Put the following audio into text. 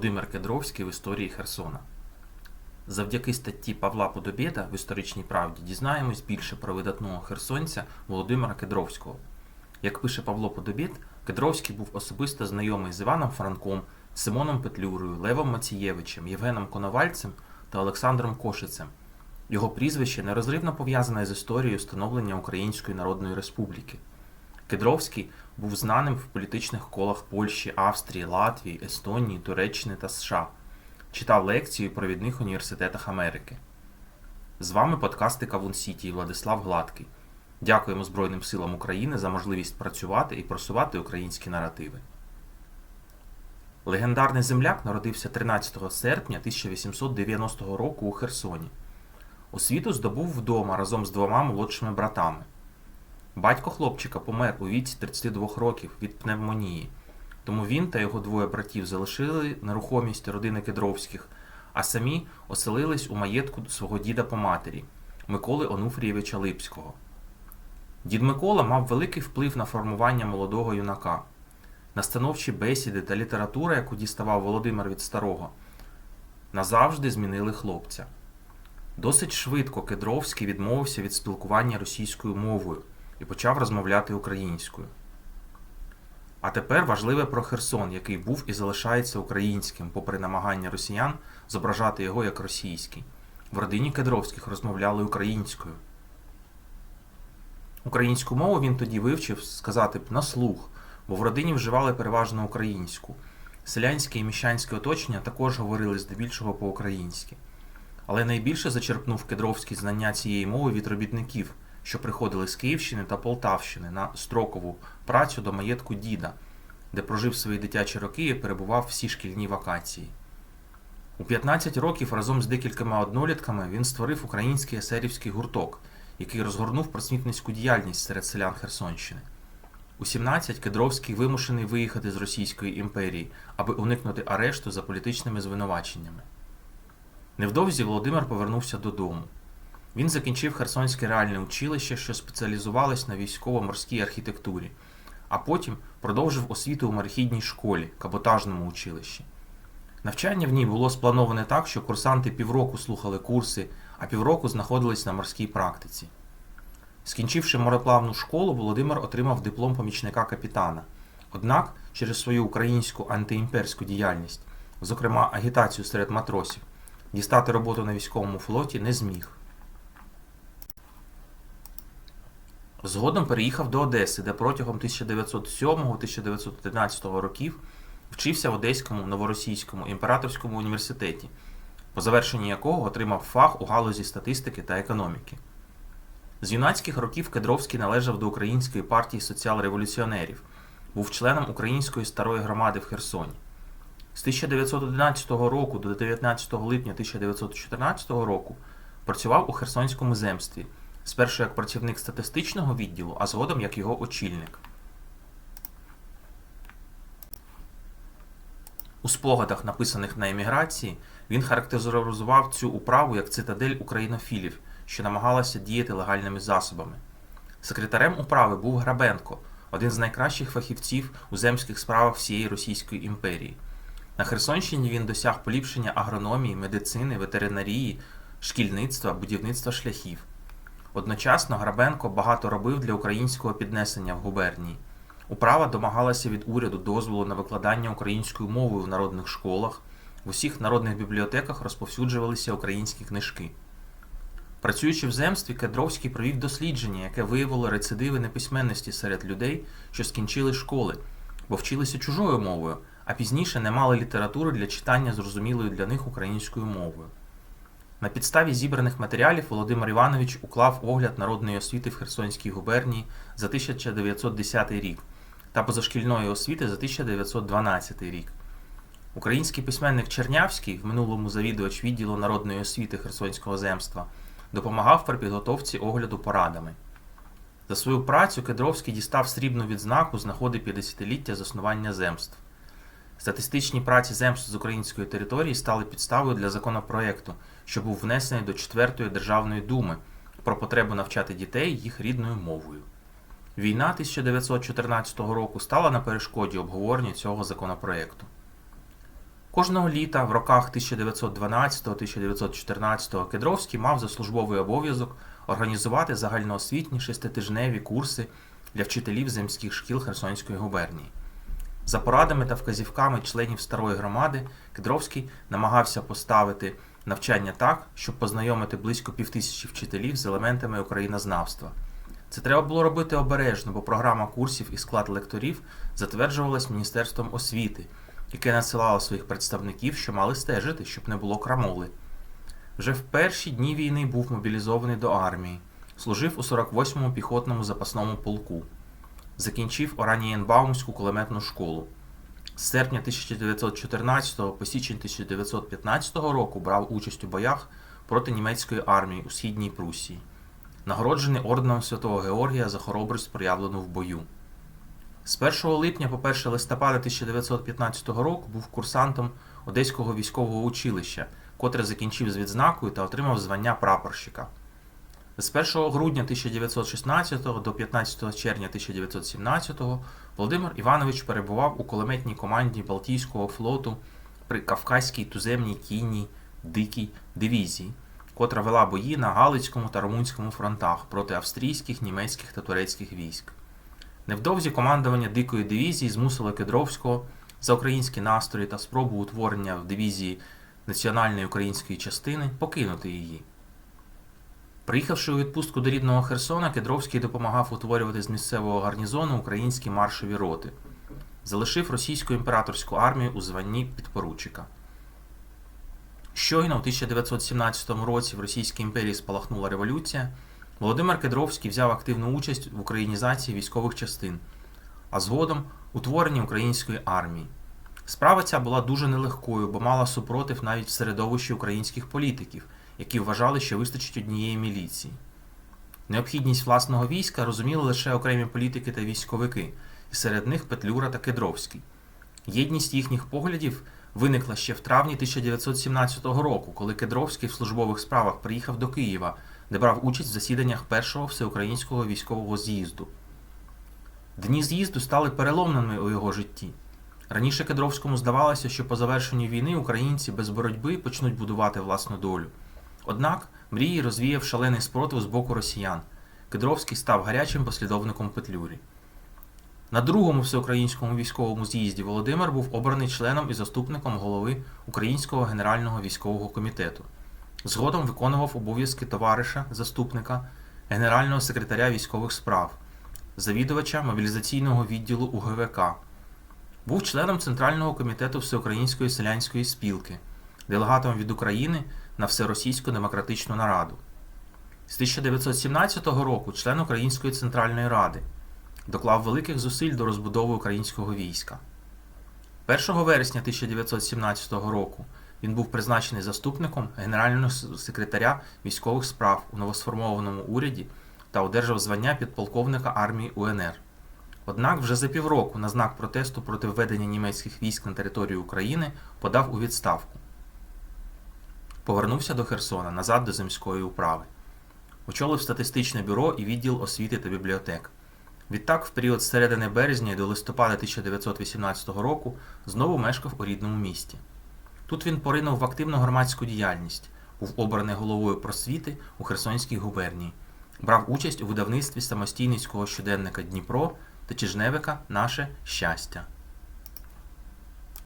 Володимир Кедровський в історії Херсона. Завдяки статті Павла Подобєда в історичній правді дізнаємось більше про видатного херсонця Володимира Кедровського. Як пише Павло Подобєд, Кедровський був особисто знайомий з Іваном Франком, Симоном Петлюрою, Левом Мацієвичем, Євгеном Коновальцем та Олександром Кошицем. Його прізвище нерозривно пов'язане з історією становлення Української Народної Республіки. Кедровський був знаним в політичних колах Польщі, Австрії, Латвії, Естонії, Туреччини та США. Читав лекції у провідних університетах Америки. З вами подкасти Кавун Сіті і Владислав Гладкий. Дякуємо Збройним силам України за можливість працювати і просувати українські наративи. Легендарний земляк народився 13 серпня 1890 року у Херсоні. Освіту здобув вдома разом з двома молодшими братами. Батько хлопчика помер у віці 32 років від пневмонії, тому він та його двоє братів залишили нерухомість родини Кедровських, а самі оселились у маєтку свого діда по матері Миколи Онуфрійовича Липського. Дід Микола мав великий вплив на формування молодого юнака. Настановчі бесіди та література, яку діставав Володимир від старого, назавжди змінили хлопця. Досить швидко Кедровський відмовився від спілкування російською мовою і почав розмовляти українською. А тепер важливе про Херсон, який був і залишається українським, попри намагання росіян зображати його як російський. В родині Кедровських розмовляли українською. Українську мову він тоді вивчив сказати б на слух, бо в родині вживали переважно українську. Селянське і міщанське оточення також говорили здебільшого по-українськи. Але найбільше зачерпнув Кедровський знання цієї мови від робітників, що приходили з Київщини та Полтавщини на строкову працю до маєтку діда, де прожив свої дитячі роки і перебував всі шкільні вакації. У 15 років разом з декількома однолітками він створив український есерівський гурток, який розгорнув просвітницьку діяльність серед селян Херсонщини. У 17 Кедровський вимушений виїхати з Російської імперії, аби уникнути арешту за політичними звинуваченнями. Невдовзі Володимир повернувся додому. Він закінчив Херсонське реальне училище, що спеціалізувалось на військово-морській архітектурі, а потім продовжив освіту у морехідній школі, каботажному училищі. Навчання в ній було сплановане так, що курсанти півроку слухали курси, а півроку знаходились на морській практиці. Скінчивши мореплавну школу, Володимир отримав диплом помічника капітана. Однак через свою українську антиімперську діяльність, зокрема агітацію серед матросів, дістати роботу на військовому флоті не зміг. Згодом переїхав до Одеси, де протягом 1907-1913 років вчився в Одеському новоросійському імператорському університеті, по завершенні якого отримав фах у галузі статистики та економіки. З юнацьких років Кедровський належав до Української партії соціал-революціонерів, був членом Української старої громади в Херсоні. З 1911 року до 19 липня 1914 року працював у Херсонському земстві, спершу як працівник статистичного відділу, а згодом як його очільник. У спогадах, написаних на еміграції, він характеризував цю управу як цитадель українофілів, що намагалася діяти легальними засобами. Секретарем управи був Грабенко, один з найкращих фахівців у земських справах всієї Російської імперії. На Херсонщині він досяг поліпшення агрономії, медицини, ветеринарії, шкільництва, будівництва шляхів. Одночасно Грабенко багато робив для українського піднесення в губернії. Управа домагалася від уряду дозволу на викладання українською мовою в народних школах, в усіх народних бібліотеках розповсюджувалися українські книжки. Працюючи в земстві, Кедровський провів дослідження, яке виявило рецидиви неписьменності серед людей, що скінчили школи, бо вчилися чужою мовою, а пізніше не мали літератури для читання зрозумілою для них українською мовою. На підставі зібраних матеріалів Володимир Іванович уклав огляд народної освіти в Херсонській губернії за 1910 рік та позашкільної освіти за 1912 рік. Український письменник Чернявський, в минулому завідувач відділу народної освіти Херсонського земства, допомагав при підготовці огляду порадами. За свою працю Кедровський дістав срібну відзнаку з нагоди 50-ліття заснування земств. Статистичні праці земств з української території стали підставою для законопроекту, що був внесений до 4-ї Державної думи про потребу навчати дітей їх рідною мовою. Війна 1914 року стала на перешкоді обговоренню цього законопроекту. Кожного літа в роках 1912-1914 Кедровський мав за службовий обов'язок організувати загальноосвітні шеститижневі курси для вчителів земських шкіл Херсонської губернії. За порадами та вказівками членів старої громади Кедровський намагався поставити навчання так, щоб познайомити близько півтисячі вчителів з елементами українознавства. Це треба було робити обережно, бо програма курсів і склад лекторів затверджувалась Міністерством освіти, яке надсилало своїх представників, що мали стежити, щоб не було крамоли. Вже в перші дні війни був мобілізований до армії, служив у 48-му піхотному запасному полку, закінчив Оранієнбаумську кулеметну школу. З серпня 1914 по січень 1915 року брав участь у боях проти німецької армії у Східній Прусії, нагороджений орденом Святого Георгія за хоробрість проявлену в бою. З 1 липня по 1 листопада 1915 року був курсантом Одеського військового училища, котре закінчив з відзнакою та отримав звання прапорщика. З 1 грудня 1916 до 15 червня 1917 Володимир Іванович перебував у кулеметній команді Балтійського флоту при Кавказькій туземній кінній дикій дивізії, котра вела бої на Галицькому та Румунському фронтах проти австрійських, німецьких та турецьких військ. Невдовзі командування дикої дивізії змусило Кедровського за українські настрої та спробу утворення в дивізії національної української частини покинути її. Приїхавши у відпустку до рідного Херсона, Кедровський допомагав утворювати з місцевого гарнізону українські маршові роти. Залишив російську імператорську армію у званні підпоручика. Щойно у 1917 році в Російській імперії спалахнула революція. Володимир Кедровський взяв активну участь в українізації військових частин, а згодом утворенні української армії. Справа ця була дуже нелегкою, бо мала супротив навіть в середовищі українських політиків, які вважали, що вистачить однієї міліції. Необхідність власного війська розуміли лише окремі політики та військовики, і серед них Петлюра та Кедровський. Єдність їхніх поглядів виникла ще в травні 1917 року, коли Кедровський в службових справах приїхав до Києва, де брав участь в засіданнях першого всеукраїнського військового з'їзду. Дні з'їзду стали переломними у його житті. Раніше Кедровському здавалося, що по завершенню війни українці без боротьби почнуть будувати власну долю. Однак мрії розвіяв шалений спротив з боку росіян. Кедровський став гарячим послідовником Петлюрі. На другому всеукраїнському військовому з'їзді Володимир був обраний членом і заступником голови Українського генерального військового комітету. Згодом виконував обов'язки товариша, заступника, генерального секретаря військових справ, завідувача мобілізаційного відділу УГВК. Був членом Центрального комітету Всеукраїнської селянської спілки, делегатом від України на Всеросійську демократичну нараду. З 1917 року член Української Центральної Ради доклав великих зусиль до розбудови українського війська. 1 вересня 1917 року він був призначений заступником генерального секретаря військових справ у новосформованому уряді та одержав звання підполковника армії УНР. Однак вже за півроку на знак протесту проти введення німецьких військ на територію України подав у відставку. Повернувся до Херсона назад до земської управи. Очолив статистичне бюро і відділ освіти та бібліотек. Відтак, в період з середини березня до листопада 1918 року знову мешкав у рідному місті. Тут він поринув в активну громадську діяльність, був обраний головою просвіти у Херсонській губернії, брав участь у видавництві самостійницького щоденника Дніпро та Чижневика Наше щастя.